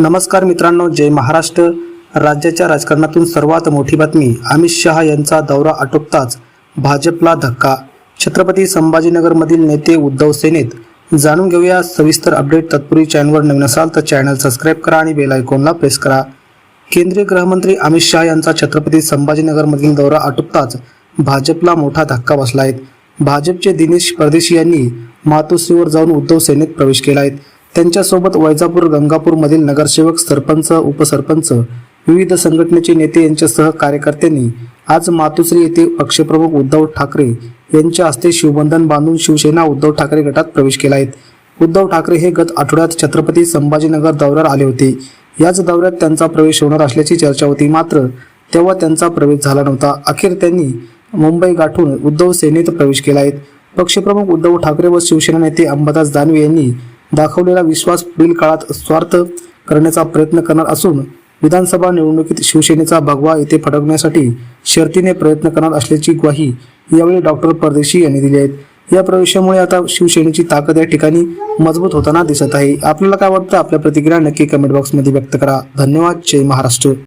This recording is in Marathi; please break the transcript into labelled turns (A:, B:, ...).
A: नमस्कार मित्रांनो जय महाराष्ट्र. राज्याच्या राजकारणातून सर्वात मोठी बातमी अमित शहा यांचा दौरा आटोपताच भाजपला धक्का. छत्रपती संभाजीनगरमधील नेते उद्धव सेनेत. जाणून घेऊया सविस्तर अपडेट तत्पूर्वी चॅनलवर नवीन असाल तर चॅनल सबस्क्राईब करा आणि बेल आयकॉनला प्रेस करा. केंद्रीय गृहमंत्री अमित शहा यांचा छत्रपती संभाजीनगरमधील दौरा आटोपताच भाजपला मोठा धक्का बसला आहे. भाजपचे दिनेश परदेशी यांनी मातोश्रीवर जाऊन उद्धव सेनेत प्रवेश केला आहे. त्यांच्यासोबत वैजापूर गंगापूरमधील नगरसेवक सरपंच उपसरपंच विविध संघटनेचे नेते यांच्यासह कार्यकर्त्यांनी आज मातोश्री येथे पक्षप्रमुख उद्धव ठाकरे यांच्या हस्ते शिवबंधन बांधून शिवसेना उद्धव ठाकरे गटात प्रवेश केला आहे. उद्धव ठाकरे हे गत आठवड्यात छत्रपती संभाजीनगर दौऱ्यावर आले होते. याच दौऱ्यात त्यांचा प्रवेश होणार असल्याची चर्चा होती मात्र तेव्हा त्यांचा प्रवेश झाला नव्हता. अखेर त्यांनी मुंबई गाठून उद्धव सेनेत प्रवेश केला आहे. पक्षप्रमुख उद्धव ठाकरे व शिवसेना नेते अंबादास दानवे यांनी दाखवलेला विश्वास पुढील काळात स्वार्थ करण्याचा प्रयत्न करणार असून विधानसभा निवडणुकीत शिवसेनेचा भगवा येथे फडकण्यासाठी शर्तीने प्रयत्न करणार असल्याची ग्वाही यावेळी डॉक्टर परदेशी यांनी दिली आहे. या प्रवेशामुळे आता शिवसेनेची ताकद या ठिकाणी मजबूत होताना दिसत आहे. आपल्याला काय वाटतं? आपल्या प्रतिक्रिया नक्की कमेंट बॉक्समध्ये व्यक्त करा. धन्यवाद. जय महाराष्ट्र.